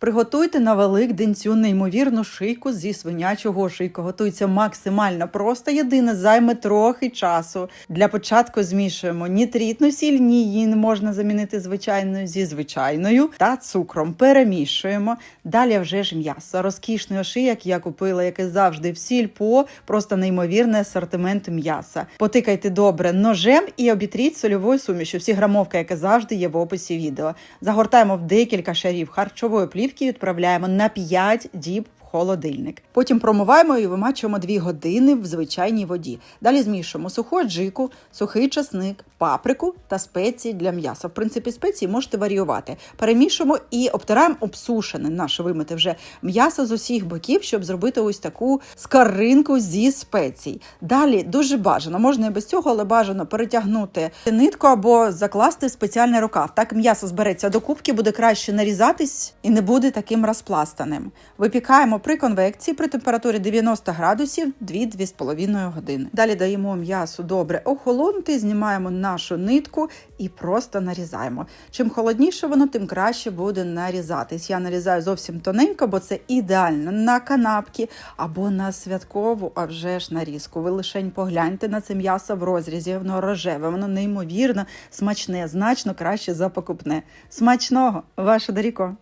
Приготуйте на Великдень цю неймовірну шийку зі свинячого шийка. Готується максимально просто. Єдине займе трохи часу. Для початку змішуємо нітритну сіль, ні, її не можна замінити звичайною зі звичайною та цукром. Перемішуємо. Далі вже ж м'ясо. Розкішний ошияк я купила, яке завжди в сільпо, просто неймовірний асортимент м'яса. Потикайте добре ножем і обітріть сольовою сумішю. Всі грамовка, яка завжди є в описі відео. Загортаємо в декілька шарів харчової плівки і відправляємо на 5 діб холодильник. Потім промиваємо і вимачуємо 2 години в звичайній воді. Далі змішуємо суху аджику, сухий часник, паприку та спеції для м'яса. В принципі, спеції можете варіювати. Перемішуємо і обтираємо обсушене наше вимите вже м'ясо з усіх боків, щоб зробити ось таку скаринку зі спецій. Далі дуже бажано, можна і без цього, але бажано перетягнути нитку або закласти в спеціальний рукав. Так м'ясо збереться до кубки, буде краще нарізатись і не буде таким розпластаним. Випікаємо при конвекції при температурі 90 градусів 2-2,5 години. Далі даємо м'ясу добре охолонути, знімаємо нашу нитку і просто нарізаємо. Чим холодніше воно, тим краще буде нарізатись. Я нарізаю зовсім тоненько, бо це ідеально на канапки або на святкову, а вже ж нарізку. Ви лишень погляньте на це м'ясо в розрізі, воно рожеве, воно неймовірно смачне, значно краще за покупне. Смачного, ваше Даріко!